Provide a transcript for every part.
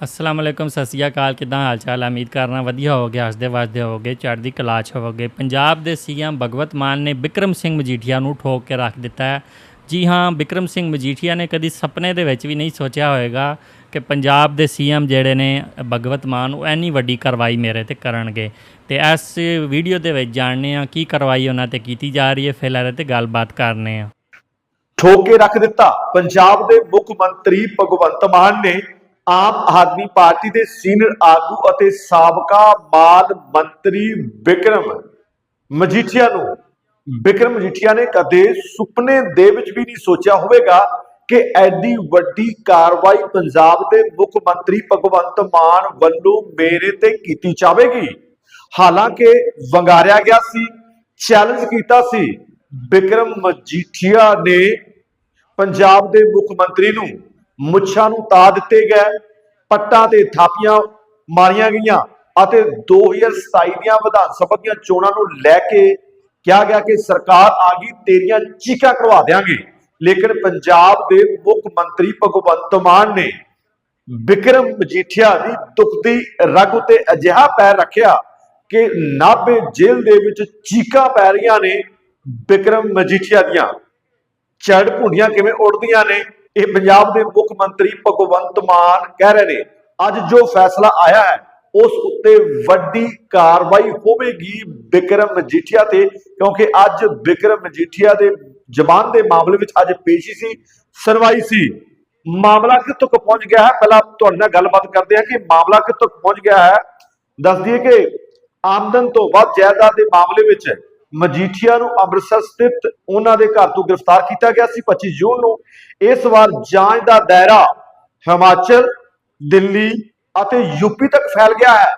ਅਸਲਾਮ ਅਲੈਕੁਮ, ਸਤਿ ਸ਼੍ਰੀ ਅਕਾਲ। ਕਿਦਾਂ ਹਾਲ ਚਾਲ? ਉਮੀਦ ਕਰਨਾ ਵਧੀਆ ਹੋਗੇ ਹੱਸਦੇ ਵਸਦੇ ਹੋਗੇ ਚੜ੍ਹਦੀ ਕਲਾ 'ਚ ਹੋਗੇ ਪੰਜਾਬ ਦੇ ਸੀਐਮ ਭਗਵਤ ਮਾਨ ਨੇ ਬਿਕਰਮ ਸਿੰਘ ਮਜੀਠੀਆ ਨੂੰ ਠੋਕ ਕੇ ਰੱਖ ਦਿੱਤਾ ਹੈ। ਜੀ ਹਾਂ, ਬਿਕਰਮ ਸਿੰਘ ਮਜੀਠੀਆ ਨੇ ਕਦੀ ਸੁਪਨੇ ਦੇ ਵਿੱਚ ਵੀ ਨਹੀਂ ਸੋਚਿਆ ਹੋਵੇਗਾ ਕਿ ਪੰਜਾਬ ਦੇ ਸੀਐਮ ਜਿਹੜੇ ਨੇ, ਭਗਵਤ ਮਾਨ ਉਹ ਐਨੀ ਵੱਡੀ ਕਾਰਵਾਈ ਮੇਰੇ ਤੇ ਕਰਨਗੇ। ਤੇ ਇਸ ਵੀਡੀਓ ਦੇ ਵਿੱਚ ਜਾਣਨੇ ਆ ਕੀ ਕਾਰਵਾਈ ਉਹਨਾਂ ਤੇ ਕੀਤੀ ਜਾ ਰਹੀ ਹੈ। ਫਿਲਹਾਲ ਤੇ ਗੱਲਬਾਤ ਕਰਨੇ ਆ ਠੋਕ ਕੇ ਰੱਖ ਦਿੱਤਾ। ਪੰਜਾਬ ਦੇ ਮੁੱਖ ਮੰਤਰੀ ਭਗਵੰਤ ਮਾਨ ਨੇ ਆਮ ਆਦਮੀ ਪਾਰਟੀ ਦੇ ਸੀਨੀਅਰ ਆਗੂ ਅਤੇ ਸਾਬਕਾ ਮਾਲ ਮੰਤਰੀ ਵਿਕਰਮ ਮਜੀਠੀਆ ਨੂੰ, ਵਿਕਰਮ ਮਜੀਠੀਆ ਨੇ ਕਦੇ ਸੁਪਨੇ ਦੇ ਵਿੱਚ ਵੀ ਨਹੀਂ ਸੋਚਿਆ ਹੋਵੇਗਾ ਕਿ ਐਡੀ ਵੱਡੀ ਕਾਰਵਾਈ ਪੰਜਾਬ ਦੇ ਮੁੱਖ ਮੰਤਰੀ ਭਗਵੰਤ ਮਾਨ ਵੱਲੋਂ ਮੇਰੇ ਤੇ ਕੀਤੀ ਜਾਵੇਗੀ। ਹਾਲਾਂਕਿ ਵੰਗਾਰਿਆ ਗਿਆ ਸੀ ਚੈਲੰਜ ਕੀਤਾ ਸੀ, ਵਿਕਰਮ ਮਜੀਠੀਆ ਨੇ ਪੰਜਾਬ ਦੇ ਮੁੱਖ ਮੰਤਰੀ ਨੂੰ ਮੁੱਛਾਂ ਨੂੰ ਤਾ ਦਿੱਤੇ ਗਏ, ਪੱਟਾਂ ਤੇ ਥਾਪੀਆਂ ਮਾਰੀਆਂ ਗਈਆਂ ਅਤੇ 2027 ਦੀਆਂ ਵਿਧਾਨ ਸਭਾ ਦੀਆਂ ਚੋਣਾਂ ਨੂੰ ਲੈ ਕੇ ਕਿਹਾ ਗਿਆ ਕਿ ਸਰਕਾਰ ਆ ਗਈ, ਤੇਰੀਆਂ ਚੀਕਾਂ ਕਰਵਾ ਦੇਾਂਗੇ ਲੇਕਿਨ ਪੰਜਾਬ ਦੇ ਮੁੱਖ ਮੰਤਰੀ ਭਗਵੰਤ ਮਾਨ ਨੇ ਵਿਕਰਮ ਮਜੀਠੀਆ ਦੀ ਦੁਖਦੀ ਰਗ ਉਤੇ ਅਜਿਹਾ ਪੈਰ ਰੱਖਿਆ ਕਿ ਨਾਭੇ ਜੇਲ੍ਹ ਦੇ ਵਿੱਚ ਚੀਕਾਂ ਪੈ ਰਹੀਆਂ ਨੇ ਵਿਕਰਮ ਮਜੀਠੀਆ ਦੀਆਂ। ਚੜ ਭੁੰਡੀਆਂ ਕਿਵੇਂ ਉੱਡਦੀਆਂ ਨੇ? ਇਹ ਪੰਜਾਬ ਦੇ ਮੁੱਖ ਮੰਤਰੀ ਭਗਵੰਤ ਮਾਨ ਕਹਿ ਰਹੇ ਨੇ, ਅੱਜ ਜੋ ਫੈਸਲਾ ਆਇਆ ਹੈ, ਉਸ ਉੱਤੇ ਵੱਡੀ ਕਾਰਵਾਈ ਹੋਵੇਗੀ ਬਿਕਰਮ ਮਜੀਠੀਆ ਤੇ, ਕਿਉਂਕਿ ਅੱਜ ਬਿਕਰਮ ਮਜੀਠੀਆ ਦੇ ਜ਼ਬਾਨ ਦੇ ਮਾਮਲੇ ਵਿੱਚ ਅੱਜ ਪੇਸ਼ੀ ਸੀ ਸੁਣਵਾਈ ਸੀ। ਮਾਮਲਾ ਕਿੱਥੋਂ ਪਹੁੰਚ ਗਿਆ ਹੈ? ਪਹਿਲਾਂ ਤੁਹਾਡੇ ਨਾਲ ਗੱਲਬਾਤ ਕਰਦੇ ਹਾਂ ਕਿ ਮਾਮਲਾ ਕਿੱਥੋਂ ਪਹੁੰਚ ਗਿਆ ਹੈ। ਦੱਸ ਦਈਏ ਕਿ ਆਮਦਨ ਤੋਂ ਵੱਧ ਜਾਇਦਾਦ ਦੇ ਮਾਮਲੇ ਵਿੱਚ ਮਜੀਠੀਆ ਨੂੰ ਅੰਮ੍ਰਿਤਸਰ ਸਥਿਤ ਉਹਨਾਂ ਦੇ ਘਰ ਤੋਂ ਗ੍ਰਿਫਤਾਰ ਕੀਤਾ ਗਿਆ ਸੀ 25 ਜੂਨ ਨੂੰ। ਇਸ ਵਾਰ ਜਾਂਚ ਦਾ ਦਾਇਰਾ ਹਿਮਾਚਲ, ਦਿੱਲੀ ਅਤੇ ਯੂਪੀ ਤੱਕ ਫੈਲ ਗਿਆ ਹੈ।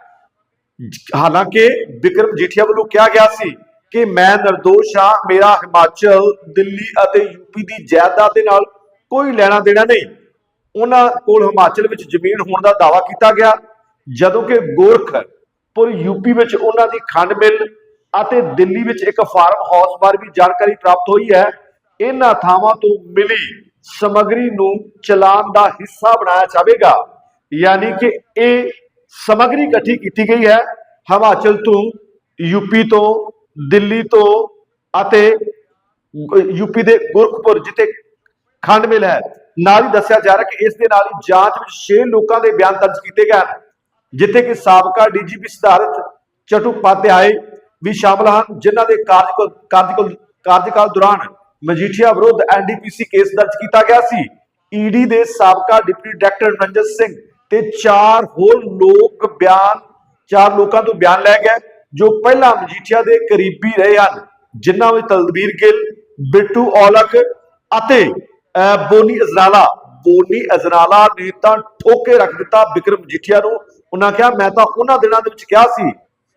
ਹਾਲਾਂਕਿ ਵਿਕਰਮ ਜੀਠੀਆ ਵੱਲੋਂ ਕਿਹਾ ਗਿਆ ਸੀ ਕਿ ਮੈਂ ਨਿਰਦੋਸ਼ ਹਾਂ, ਮੇਰਾ ਹਿਮਾਚਲ, ਦਿੱਲੀ ਅਤੇ ਯੂਪੀ ਦੀ ਜਾਇਦਾਦ ਦੇ ਨਾਲ ਕੋਈ ਲੈਣਾ ਦੇਣਾ ਨਹੀਂ। ਉਹਨਾਂ ਕੋਲ ਹਿਮਾਚਲ ਵਿੱਚ ਜ਼ਮੀਨ ਹੋਣ ਦਾ ਦਾਅਵਾ ਕੀਤਾ ਗਿਆ, ਜਦੋਂ ਕਿ ਗੋਰਖਪੁਰ ਯੂਪੀ ਵਿੱਚ ਉਹਨਾਂ ਦੀ ਖੰਡ ਮਿਲ ਅਤੇ ਦਿੱਲੀ ਵਿੱਚ ਇੱਕ ਫਾਰਮ ਹਾਊਸ ਬਾਰੇ ਵੀ ਜਾਣਕਾਰੀ ਪ੍ਰਾਪਤ ਹੋਈ ਹੈ। ਇਹਨਾਂ ਥਾਵਾਂ ਤੋਂ ਮਿਲੀ ਸਮੱਗਰੀ ਨੂੰ ਚਲਾਨ ਦਾ ਹਿੱਸਾ ਬਣਾਇਆ ਜਾਵੇਗਾ। ਯਾਨੀ ਕਿ ਇਹ ਸਮੱਗਰੀ ਇਕੱਠੀ ਕੀਤੀ ਗਈ ਹੈ। ਹਿਮਾਚਲ ਤੋਂ ਯੂਪੀ ਤੋਂ, ਦਿੱਲੀ ਤੋਂ ਅਤੇ ਯੂਪੀ ਦੇ ਗੁਰਖਪੁਰ ਜਿੱਥੇ ਖੰਡ ਮਿਲ ਹੈ। ਨਾਲ ਹੀ ਦੱਸਿਆ ਜਾ ਰਿਹਾ ਕਿ ਇਸ ਦੇ ਨਾਲ ਹੀ ਜਾਂਚ ਵਿੱਚ 6 ਲੋਕਾਂ ਦੇ ਬਿਆਨ ਦਰਜ ਕੀਤੇ ਗਏ ਹਨ। ਜਿੱਥੇ ਕਿ ਸਾਬਕਾ ਡੀਜੀਪੀ ਸਿਧਾਰਥ ਚਟੂਪਾਧਿਆਏ ਵੀ ਸ਼ਾਮਲ ਹਨ ਜਿਨ੍ਹਾਂ ਦੇ ਕਾਰਜਕਾਲ ਕਾਰਜਕਾਲ ਕਾਰਜਕਾਲ ਦੌਰਾਨ ਮਜੀਠੀਆ ਵਿਰੁੱਧ ਐਨਡੀਪੀਸੀ ਕੇਸ ਦਰਜ ਕੀਤਾ ਗਿਆ ਸੀ। ਈਡੀ ਦੇ ਸਾਬਕਾ ਡਿਪਟੀ ਡਾਇਰੈਕਟਰ ਰੰਜਨ ਸਿੰਘ ਤੇ ਚਾਰ ਹੋਰ ਲੋਕ ਬਿਆਨ ਚਾਰ ਲੋਕਾਂ ਤੋਂ ਬਿਆਨ ਲੈ ਗਏ ਜੋ ਪਹਿਲਾਂ ਮਜੀਠੀਆ ਦੇ ਕਰੀਬੀ ਰਹੇ ਹਨ ਜਿਨ੍ਹਾਂ ਵਿੱਚ ਤਲਵੀਰ ਗਿੱਲ ਬਿੱਟੂ ਔਲਖ ਅਤੇ ਅਹ, ਬੋਨੀ ਅਜ਼ਰਾਲਾ ਬੋਨੀ ਅਜ਼ਰਾਲਾ ਨੇ ਤਾਂ ਠੋਕੇ ਰੱਖ ਦਿੱਤਾ ਬਿਕਰਮ ਮਜੀਠੀਆ ਨੂੰ। ਉਹਨਾਂ ਕਿਹਾ ਮੈਂ ਤਾਂ ਉਹਨਾਂ ਦਿਨਾਂ ਦੇ ਵਿੱਚ ਕਿਹਾ ਸੀ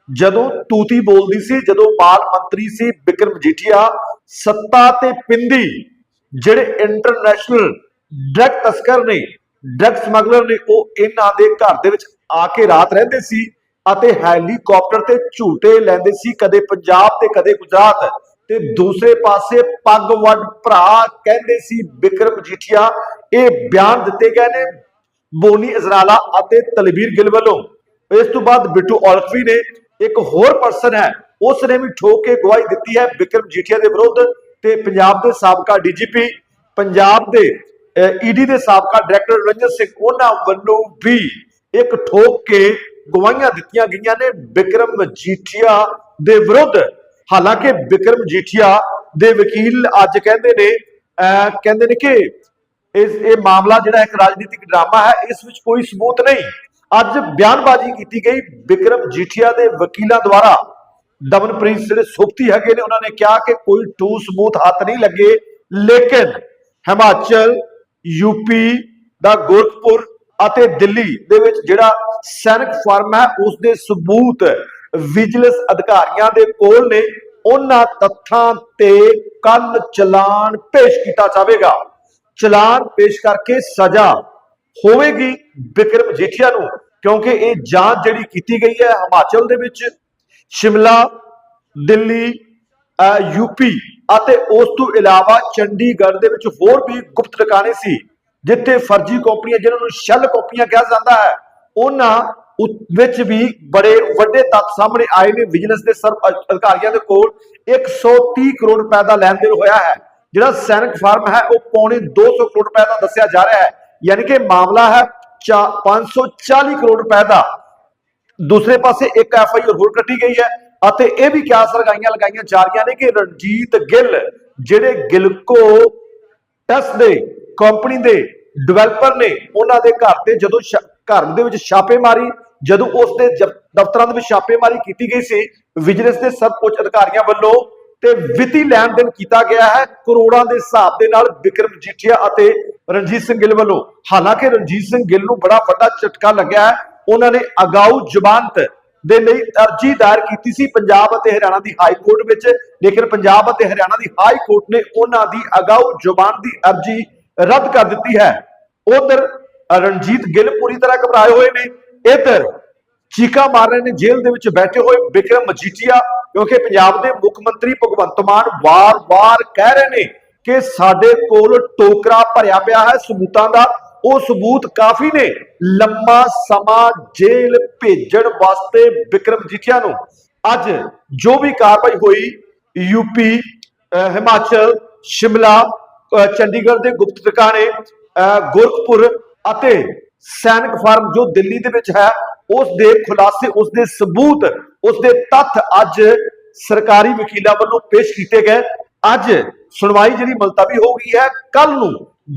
ਜਦੋਂ ਤੂਤੀ ਬੋਲਦੀ ਸੀ, ਜਦੋਂ ਮਾਲ ਮੰਤਰੀ ਸੀ ਵਿਕਰਮ ਮਜੀਠੀਆ ਸੱਤਾ ਤੇ ਪਿੰਦੀ ਜਿਹੜੇ ਇੰਟਰਨੈਸ਼ਨਲ ਡਰਗ ਤਸਕਰ ਨੇ ਡਰਗ ਸਮਗਲਰ ਨੇ, ਉਹ ਇਹਨਾਂ ਦੇ ਘਰ ਦੇ ਵਿੱਚ ਆ ਕੇ ਰਾਤ ਰਹਿੰਦੇ ਸੀ ਅਤੇ ਹੈਲੀਕਾਪਟਰ ਤੇ ਝੂਟੇ ਲੈਂਦੇ ਸੀ, ਕਦੇ ਪੰਜਾਬ ਤੇ ਕਦੇ ਗੁਜਰਾਤ। ਤੇ ਦੂਸਰੇ ਪਾਸੇ ਪੱਗ ਵੱਡ ਭਰਾ ਕਹਿੰਦੇ ਸੀ ਬਿਕਰਮ ਮਜੀਠੀਆ ਇਹ ਬਿਆਨ ਦਿੱਤੇ ਗਏ ਨੇ ਬੋਨੀ ਅਜ਼ਰਾਲਾ ਅਤੇ ਤਲਵੀਰ ਗਿੱਲ ਵੱਲੋਂ। ਇਸ ਤੋਂ ਬਾਅਦ ਬਿੱਟੂ ਔਲਖਵੀ ਨੇ ਇੱਕ ਹੋਰ ਪਰਸਨ ਹੈ ਉਸ ਨੇ ਵੀ ਠੋਕ ਕੇ ਗਵਾਹੀ ਦਿੱਤੀ ਹੈ ਵਿਕਰਮ ਜੀਠੀਆ ਦੇ ਵਿਰੁੱਧ ਤੇ ਪੰਜਾਬ ਦੇ ਸਾਬਕਾ ਡੀਜੀਪੀ ਪੰਜਾਬ ਦੇ ਈਡੀ ਦੇ ਸਾਬਕਾ ਡਾਇਰੈਕਟਰ ਰੰਜਨ ਸਿੰਘ, ਉਹਨਾਂ ਵੱਲੋਂ ਵੀ ਇੱਕ ਠੋਕ ਕੇ ਗਵਾਹੀਆਂ ਦਿੱਤੀਆਂ ਗਈਆਂ ਨੇ ਵਿਕਰਮ ਜੀਠੀਆ ਦੇ ਵਿਰੁੱਧ। ਹਾਲਾਂਕਿ ਵਿਕਰਮ ਜੀਠੀਆ ਦੇ ਵਕੀਲ ਅੱਜ ਕਹਿੰਦੇ ਨੇ, ਅਹ, ਕਹਿੰਦੇ ਨੇ ਕਿ ਇਸ, ਇਹ ਮਾਮਲਾ ਜਿਹੜਾ ਇੱਕ ਰਾਜਨੀਤਿਕ ਡਰਾਮਾ ਹੈ, ਇਸ ਵਿੱਚ ਕੋਈ ਸਬੂਤ ਨਹੀਂ। ਅੱਜ ਬਿਆਨਬਾਜ਼ੀ ਕੀਤੀ ਗਈ। ਵਿਕਰਮ ਜੀਠੀਆ ਦੇ ਵਕੀਲਾਂ ਦੁਆਰਾ ਦਮਨਪ੍ਰੀਤ ਜਿਹੜੇ ਸੁਖਤੀ ਹੈਗੇ ਨੇ। ਉਹਨਾਂ ਨੇ ਕਿਹਾ ਕਿ ਕੋਈ ਟੂ ਸਬੂਤ ਹੱਥ ਨਹੀਂ ਲੱਗੇ। ਲੇਕਿਨ ਹਿਮਾਚਲ ਯੂਪੀ ਦਾ ਗੋਰਖਪੁਰ ਅਤੇ ਦਿੱਲੀ ਦੇ ਵਿੱਚ ਜਿਹੜਾ ਸੈਨਿਕ ਫਾਰਮ ਹੈ ਉਸ ਦੇ ਸਬੂਤ ਵਿਜੀਲੈਂਸ ਅਧਿਕਾਰੀਆਂ ਦੇ ਕੋਲ ਨੇ। ਉਹਨਾਂ ਤੱਥਾਂ ਤੇ ਕੱਲ ਚਲਾਨ ਪੇਸ਼ ਕੀਤਾ ਜਾਵੇਗਾ। ਚਲਾਨ ਪੇਸ਼ ਕਰਕੇ ਸਜ਼ਾ ਹੋਵੇਗੀ ਬਿਕਰਮ ਜੀਠੀਆ ਨੂੰ। ਕਿਉਂਕਿ ਇਹ ਜਾਂਚ ਜਿਹੜੀ ਕੀਤੀ ਗਈ ਹੈ ਹਿਮਾਚਲ ਦੇ ਵਿੱਚ, ਸ਼ਿਮਲਾ, ਦਿੱਲੀ ਅਹ ਯੂਪੀ ਅਤੇ ਉਸ ਤੋਂ ਇਲਾਵਾ ਚੰਡੀਗੜ੍ਹ ਦੇ ਵਿੱਚ ਹੋਰ ਵੀ ਗੁਪਤ ਟਿਕਾਣੇ ਸੀ, ਜਿੱਥੇ ਫਰਜ਼ੀ ਕੰਪਨੀਆਂ ਜਿਹਨਾਂ ਨੂੰ ਸ਼ੈਲ ਕੰਪਨੀਆਂ ਕਿਹਾ ਜਾਂਦਾ ਹੈ, ਉਹਨਾਂ ਉ- ਵਿੱਚ ਵੀ ਬੜੇ ਵੱਡੇ ਤੱਥ ਸਾਹਮਣੇ ਆਏ ਨੇ ਵਿਜੀਲੈਂਸ ਦੇ ਸਰਵ ਅਧਿਕਾਰੀਆਂ ਦੇ ਕੋਲ। 130 ਕਰੋੜ ਰੁਪਏ ਦਾ ਲੈਣ ਦੇਣ ਹੋਇਆ ਹੈ। ਜਿਹੜਾ ਸੈਨਿਕ ਫਾਰਮ ਹੈ, ਉਹ ਪੌਣੇ 200 ਕਰੋੜ ਰੁਪਏ ਦਾ ਦੱਸਿਆ ਜਾ ਰਿਹਾ ਹੈ। ਯਾਨੀ ਕਿ ਮਾਮਲਾ ਹੈ 540 ਕਰੋੜ ਰੁਪਏ ਦਾ। ਦੂਸਰੇ ਪਾਸੇ ਇੱਕ ਐਫ ਹੋਰ ਕੱਟੀ ਗਈ ਹੈ ਅਤੇ ਇਹ ਵੀ ਕਿਆਸ ਲਗਾਈਆਂ ਲਗਾਈਆਂ ਜਾ ਰਹੀਆਂ ਨੇ ਕਿ ਰਣਜੀਤ ਗਿੱਲ, ਜਿਹੜੇ ਗਿਲਕੋ ਟੈਸ ਦੇ, ਕੰਪਨੀ ਦੇ ਡਿਵੈਲਪਰ ਨੇ, ਉਹਨਾਂ ਦੇ ਘਰ ਤੇ ਜਦੋਂ ਘਰ ਦੇ ਵਿੱਚ ਛਾਪੇਮਾਰੀ ਜਦੋਂ ਉਸ ਦੇ ਦਫ਼ਤਰਾਂ ਦੇ ਵਿੱਚ ਛਾਪੇਮਾਰੀ ਕੀਤੀ ਗਈ ਸੀ, ਵਿਜੀਲੈਂਸ ਦੇ ਸਭ ਉੱਚ ਅਧਿਕਾਰੀਆਂ ਵੱਲੋਂ ਤੇ ਵਿੱਤੀ ਲੈਣ ਦੇਣ ਕੀਤਾ ਗਿਆ ਹੈ। ਕਰੋੜਾਂ ਦੇ ਹਿਸਾਬ ਦੇ ਨਾਲ ਵਿਕਰਮ ਜੀਠੀਆ ਅਤੇ ਰਣਜੀਤ ਸਿੰਘ ਗਿੱਲ ਵੱਲੋਂ। ਹਾਲਾਂਕਿ ਰਣਜੀਤ ਸਿੰਘ ਗਿੱਲ ਨੂੰ ਬੜਾ ਵੱਡਾ ਝਟਕਾ ਲੱਗਿਆ ਹੈ। ਉਹਨਾਂ ਨੇ ਅਗਾਊ ਜ਼ਮਾਨਤ ਦੇ ਲਈ ਅਰਜੀ ਦਾਇਰ ਕੀਤੀ ਸੀ ਪੰਜਾਬ ਅਤੇ ਹਰਿਆਣਾ ਦੀ ਹਾਈ ਕੋਰਟ ਵਿੱਚ। ਲੇਕਿਨ ਪੰਜਾਬ ਅਤੇ ਹਰਿਆਣਾ ਦੀ ਹਾਈ ਕੋਰਟ ਨੇ ਉਹਨਾਂ ਦੀ ਅਗਾਊ ਜ਼ਮਾਨਤ ਦੀ ਅਰਜੀ ਰੱਦ ਕਰ ਦਿੱਤੀ ਹੈ। ਉਧਰ ਰਣਜੀਤ ਗਿੱਲ ਪੂਰੀ ਤਰ੍ਹਾਂ ਘਬਰਾਏ ਹੋਏ ਨੇ। ਇਧਰ ਚੀਕਾ ਮਾਰ ਰਹੇ ਨੇ, ਜੇਲ੍ਹ ਦੇ ਵਿੱਚ ਬੈਠੇ ਹੋਏ ਵਿਕਰਮ ਮਜੀਠੀਆ, ਕਿਉਂਕਿ ਪੰਜਾਬ ਦੇ ਮੁੱਖ ਮੰਤਰੀ ਭਗਵੰਤ ਮਾਨ ਵਾਰ-ਵਾਰ ਕਹਿ ਰਹੇ ਨੇ ਕਿ ਸਾਡੇ ਕੋਲ ਟੋਕਰਾ ਭਰਿਆ ਪਿਆ ਹੈ ਸਬੂਤਾਂ ਦਾ। ਉਹ ਸਬੂਤ ਕਾਫੀ ਨੇ। ਲੰਮਾ ਸਮਾਂ ਜੇਲ੍ਹ ਭੇਜਣ ਵਾਸਤੇ ਵਿਕਰਮ ਮਜੀਠੀਆ ਨੂੰ। ਅੱਜ ਜੋ ਵੀ ਕਾਰਵਾਈ ਹੋਈ ਯੂਪੀ ਅਹ, ਹਿਮਾਚਲ, ਸ਼ਿਮਲਾ, ਅਹ, ਚੰਡੀਗੜ੍ਹ ਦੇ ਗੁਪਤ ਟਿਕਾਣੇ ਅਹ, ਗੋਰਖਪੁਰ ਅਤੇ ਸੈਨਿਕ ਫਾਰਮ ਜੋ ਦਿੱਲੀ ਦੇ ਵਿੱਚ ਹੈ ਉਸ ਦੇ ਖੁਲਾਸੇ ਉਸ ਦੇ ਸਬੂਤ ਉਸ ਦੇ ਤੱਥ ਅੱਜ ਸਰਕਾਰੀ ਵਕੀਲਾਂ ਵੱਲੋਂ ਪੇਸ਼ ਕੀਤੇ ਗਏ। ਅੱਜ ਸੁਣਵਾਈ ਜਿਹੜੀ ਮੁਲਤਵੀ ਹੋ ਗਈ ਹੈ ਕੱਲ ਨੂੰ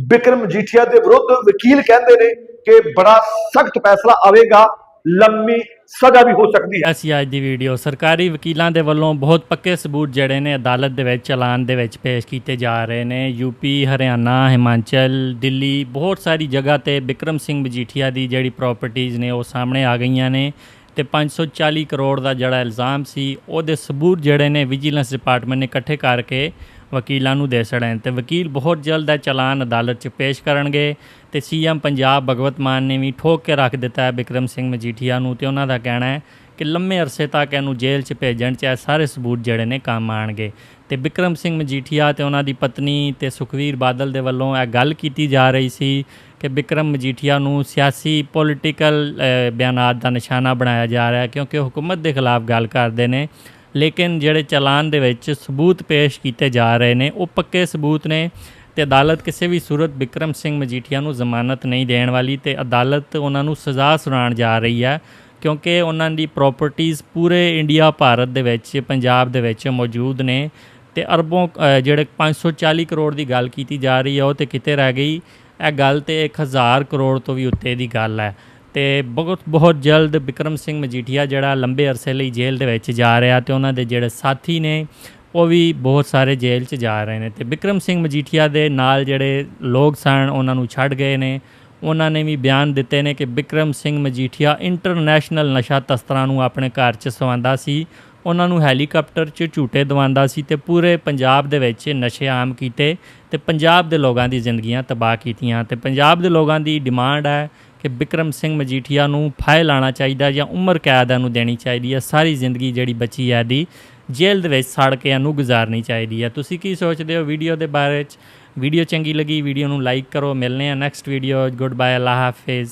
ਬਿਕਰਮ ਜੀਠੀਆ ਦੇ ਵਿਰੁੱਧ ਵਕੀਲ ਕਹਿੰਦੇ ਨੇ ਕਿ ਬੜਾ ਸਖਤ ਫੈਸਲਾ ਆਵੇਗਾ। ਲੰਮੀ ਸਜ਼ਾ ਵੀ ਹੋ ਸਕਦੀ ਹੈ। ਅਸੀਂ ਅੱਜ ਦੀ ਵੀਡੀਓ ਸਰਕਾਰੀ ਵਕੀਲਾਂ ਦੇ ਵੱਲੋਂ ਬਹੁਤ ਪੱਕੇ ਸਬੂਤ ਜਿਹੜੇ ਨੇ ਅਦਾਲਤ ਦੇ ਵਿੱਚ ਚਲਾਨ ਦੇ ਵਿੱਚ ਪੇਸ਼ ਕੀਤੇ ਜਾ ਰਹੇ ਨੇ। ਯੂਪੀ ਹਰਿਆਣਾ, ਹਿਮਾਚਲ, ਦਿੱਲੀ, ਬਹੁਤ ਸਾਰੀ ਜਗ੍ਹਾ ਤੇ ਬਿਕਰਮ ਸਿੰਘ ਮਜੀਠੀਆ ਦੀ ਜਿਹੜੀ ਪ੍ਰਾਪਰਟੀਆਂ ਨੇ ਉਹ ਸਾਹਮਣੇ ਆ ਗਈਆਂ ਨੇ ਤੇ 540 ਕਰੋੜ ਦਾ ਜਿਹੜਾ ਇਲਜ਼ਾਮ ਸੀ, ਉਹਦੇ ਸਬੂਤ ਜਿਹੜੇ ਨੇ ਵਿਜੀਲੈਂਸ ਡਿਪਾਰਟਮੈਂਟ ਨੇ ਇਕੱਠੇ ਕਰਕੇ ਵਕੀਲਾਂ ਨੂੰ ਦੇ ਛੜੇ ਨੇ ਤੇ ਵਕੀਲ ਬਹੁਤ ਜਲਦ ਇਹ ਚਲਾਨ ਅਦਾਲਤ 'ਚ ਪੇਸ਼ ਕਰਨਗੇ ਤੇ ਸੀਐਮ ਪੰਜਾਬ ਭਗਵਤ ਮਾਨ ਨੇ ਵੀ ਠੋਕ ਕੇ ਰੱਖ ਦਿੱਤਾ ਹੈ ਵਿਕਰਮ ਸਿੰਘ ਮਜੀਠੀਆ ਨੂੰ ਤੇ ਉਹਨਾਂ ਦਾ ਕਹਿਣਾ ਹੈ ਕਿ ਲੰਮੇ ਅਰਸੇ ਤੱਕ ਇਹਨੂੰ ਜੇਲ੍ਹ 'ਚ ਭੇਜਣ 'ਚ ਇਹ ਸਾਰੇ ਸਬੂਤ ਜਿਹੜੇ ਨੇ ਕੰਮ ਆਣਗੇ ਤੇ ਵਿਕਰਮ ਸਿੰਘ ਮਜੀਠੀਆ ਤੇ ਉਹਨਾਂ ਦੀ ਪਤਨੀ ਤੇ ਸੁਖਵੀਰ ਬਾਦਲ ਦੇ ਵੱਲੋਂ ਇਹ ਗੱਲ ਕੀਤੀ ਜਾ ਰਹੀ ਸੀ ਕਿ ਵਿਕਰਮ ਮਜੀਠੀਆ ਨੂੰ ਸਿਆਸੀ ਪੋਲੀਟੀਕਲ ਬਿਆਨਾਤ ਦਾ ਨਿਸ਼ਾਨਾ ਬਣਾਇਆ ਜਾ ਰਿਹਾ ਹੈ ਕਿਉਂਕਿ ਉਹ ਹੁਕੂਮਤ ਦੇ ਖਿਲਾਫ ਗੱਲ ਕਰਦੇ ਨੇ। ਲੇਕਿਨ ਜਿਹੜੇ ਚਲਾਨ ਦੇ ਵਿੱਚ ਸਬੂਤ ਪੇਸ਼ ਕੀਤੇ ਜਾ ਰਹੇ ਨੇ ਉਹ ਪੱਕੇ ਸਬੂਤ ਨੇ ਤੇ ਅਦਾਲਤ ਕਿਸੇ ਵੀ ਸੂਰਤ ਵਿਕਰਮ ਸਿੰਘ ਮਜੀਠੀਆ ਨੂੰ ਜ਼ਮਾਨਤ ਨਹੀਂ ਦੇਣ ਵਾਲੀ ਤੇ ਅਦਾਲਤ ਉਹਨਾਂ ਨੂੰ ਸਜ਼ਾ ਸੁਣਾਉਣ ਜਾ ਰਹੀ ਹੈ ਕਿਉਂਕਿ ਉਹਨਾਂ ਦੀ ਪ੍ਰਾਪਰਟੀਆਂ ਪੂਰੇ ਇੰਡੀਆ ਭਾਰਤ ਦੇ ਵਿੱਚ ਪੰਜਾਬ ਦੇ ਵਿੱਚ ਮੌਜੂਦ ਨੇ ਤੇ ਅਰਬੋਂ ਅ, ਜਿਹੜੇ 540 ਕਰੋੜ ਦੀ ਗੱਲ ਕੀਤੀ ਜਾ ਰਹੀ ਹੈ ਉਹ ਤੇ ਕਿਤੇ ਰਹਿ ਗਈ। ਇਹ ਗੱਲ ਤੇ 1000 ਕਰੋੜ ਤੋਂ ਵੀ ਉੱਤੇ ਦੀ ਗੱਲ ਹੈ। ਤੇ ਬਹੁਤ ਬਹੁਤ ਜਲਦ ਬਿਕਰਮ ਸਿੰਘ ਮਜੀਠੀਆ ਜਿਹੜਾ ਲੰਬੇ ਅਰਸੇ ਲਈ ਜੇਲ੍ਹ ਦੇ ਵਿੱਚ ਜਾ ਰਿਹਾ ਤੇ ਉਹਨਾਂ ਦੇ ਜਿਹੜੇ ਸਾਥੀ ਨੇ, ਉਹ ਵੀ ਬਹੁਤ ਸਾਰੇ ਜੇਲ੍ਹ 'ਚ ਜਾ ਰਹੇ ਨੇ ਤੇ ਬਿਕਰਮ ਸਿੰਘ ਮਜੀਠੀਆ ਦੇ ਨਾਲ ਜਿਹੜੇ ਲੋਕ ਸਨ, ਉਹਨਾਂ ਨੂੰ ਛੱਡ ਗਏ ਨੇ। ਉਹਨਾਂ ਨੇ ਵੀ ਬਿਆਨ ਦਿੱਤੇ ਨੇ ਕਿ ਬਿਕਰਮ ਸਿੰਘ ਮਜੀਠੀਆ ਇੰਟਰਨੈਸ਼ਨਲ ਨਸ਼ਾ ਤਸਕਰਾਂ ਨੂੰ ਆਪਣੇ ਘਰ 'ਚ ਸਵਾਉਂਦਾ ਸੀ। ਉਹਨਾਂ ਨੂੰ ਹੈਲੀਕਾਪਟਰ 'ਚ ਝੂਟੇ ਦਵਾਉਂਦਾ ਸੀ ਤੇ ਪੂਰੇ ਪੰਜਾਬ ਦੇ ਵਿੱਚ ਨਸ਼ੇ ਆਮ ਕੀਤੇ ਤੇ ਪੰਜਾਬ ਦੇ ਲੋਕਾਂ ਦੀ ਜ਼ਿੰਦਗੀਆਂ ਤਬਾਹ ਕੀਤੀਆਂ ਤੇ ਪੰਜਾਬ ਦੇ ਲੋਕਾਂ ਦੀ ਡਿਮਾਂਡ ਹੈ ਕਿ ਬਿਕਰਮ ਸਿੰਘ ਮਜੀਠੀਆ ਨੂੰ ਫਾਇਲ ਲਾਣਾ ਚਾਹੀਦਾ ਜਾਂ ਉਮਰ ਕੈਦ ਨੂੰ ਦੇਣੀ ਚਾਹੀਦੀ ਹੈ, ਸਾਰੀ ਜ਼ਿੰਦਗੀ ਜਿਹੜੀ ਬਚੀ ਹੈ ਦੀ ਜੇਲ੍ਹ ਦੇ ਵਿੱਚ ਸੜ ਕੇ ਇਹਨੂੰ ਗੁਜ਼ਾਰਨੀ ਚਾਹੀਦੀ ਹੈ। ਤੁਸੀਂ ਕੀ ਸੋਚਦੇ ਹੋ ਵੀਡੀਓ ਦੇ ਬਾਰੇ ਚ ਵੀਡੀਓ ਚੰਗੀ ਲੱਗੀ, ਵੀਡੀਓ ਨੂੰ ਲਾਈਕ ਕਰੋ ਮਿਲਨੇ ਆ ਨੈਕਸਟ ਵੀਡੀਓ ਗੁੱਡ ਬਾਏ ਅੱਲਾ ਹਾਫਿਜ਼।